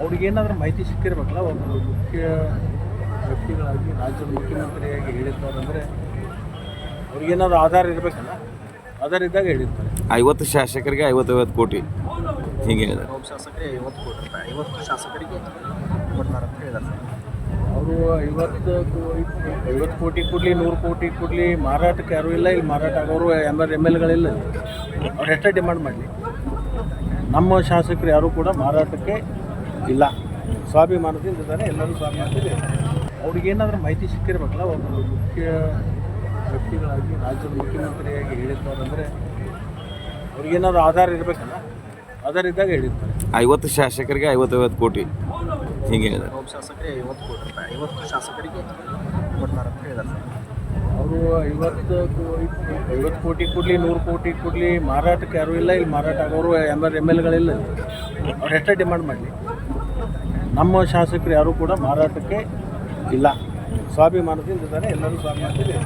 ಅವ್ರಿಗೇನಾದ್ರೂ ಮಾಹಿತಿ ಸಿಕ್ಕಿರ್ಬೇಕಲ್ಲ ಒಂದು ಮುಖ್ಯ ವ್ಯಕ್ತಿಗಳಾಗಿ ರಾಜ್ಯದ ಮುಖ್ಯಮಂತ್ರಿಯಾಗಿ ಹೇಳಿರ್ತಾರೆ ಅಂದರೆ ಅವ್ರಿಗೇನಾದ್ರು ಆಧಾರ ಇರಬೇಕಲ್ಲ ಆಧಾರ ಇದ್ದಾಗ ಹೇಳಿರ್ತಾರೆ. ಐವತ್ತು ಶಾಸಕರಿಗೆ ಐವತ್ತೈವತ್ತು ಕೋಟಿ ಹೀಗೆ ಶಾಸಕರಿಗೆ ಐವತ್ತು ಕೋಟಿ ರೂಪಾಯಿ ಐವತ್ತು ಶಾಸಕರಿಗೆ ಕೊಡ್ತಾರೆ ಅಂತ ಹೇಳಿದ್ದಾರೆ ಅವರು ಐವತ್ತು ಐವತ್ತು ಕೋಟಿ ಕೊಡಲಿ ನೂರು ಕೋಟಿ ಕೊಡಲಿ ಮಾರಾಟಕ್ಕೆ ಯಾರೂ ಇಲ್ಲ ಇಲ್ಲಿ ಮಾರಾಟ ಆಗೋರು ಎಂ ಎಲ್ ಎಂ ಎಲ್ಗಳಿಲ್ಲ ಅವ್ರು ಎಷ್ಟೇ ಡಿಮಾಂಡ್ ಮಾಡಲಿ. ನಮ್ಮ ಶಾಸಕರು ಯಾರೂ ಕೂಡ ಮಾರಾಟಕ್ಕೆ ಇಲ್ಲ. ಸ್ವಾಭಿಮಾನದಿಂದ ಇದ್ದಾರೆ ಎಲ್ಲರೂ ಸ್ವಾಭಿಮಾನದಲ್ಲಿ ಅವ್ರಿಗೆ ಏನಾದರೂ ಮಾಹಿತಿ ಸಿಕ್ಕಿರ್ಬೇಕಲ್ಲ ಒಂದು ಮುಖ್ಯ ವ್ಯಕ್ತಿಗಳಾಗಿ ರಾಜ್ಯದ ಮುಖ್ಯಮಂತ್ರಿಯಾಗಿ ಹೇಳಿರ್ತಾರೆ ಅಂದರೆ ಅವ್ರಿಗೇನಾದ್ರು ಆಧಾರ ಇರಬೇಕಲ್ಲ ಆಧಾರ ಇದ್ದಾಗ ಹೇಳಿರ್ತಾರೆ. ಐವತ್ತು ಶಾಸಕರಿಗೆ ಐವತ್ತೈವತ್ತು ಕೋಟಿ. ಹೀಗೆ ಹೇಳಿದ್ದಾರೆ. ಒಬ್ಬ ಶಾಸಕರಿಗೆ ಐವತ್ತು ಕೋಟಿ ರೂಪಾಯಿ ಐವತ್ತು ಶಾಸಕರಿಗೆ ಕೊಡ್ತಾರೆ ಅಂತ ಹೇಳಿದ್ದಾರೆ. ಸರ್ ಅವರು ಐವತ್ತು ಐವತ್ತು ಕೋಟಿ ಕೊಡಲಿ ನೂರು ಕೋಟಿ ಕೊಡಲಿ ಮಾರಾಟಕ್ಕೆ ಯಾರೂ ಇಲ್ಲ ಇಲ್ಲಿ ಮಾರಾಟ ಆಗೋರು ಎಂ ಎಲ್ ಎಂ ಎಲ್ಗಳಿಲ್ಲ ಅವ್ರು ಎಷ್ಟೇ ಡಿಮಾಂಡ್ ಮಾಡಲಿ. ನಮ್ಮ ಶಾಸಕರು ಯಾರೂ ಕೂಡ ಮಾರಾಟಕ್ಕೆ ಇಲ್ಲ ಸ್ವಾಭಿಮಾನದಿಂದ ಎಲ್ಲರೂ ಸ್ವಾಭಿಮಾನದಲ್ಲಿ.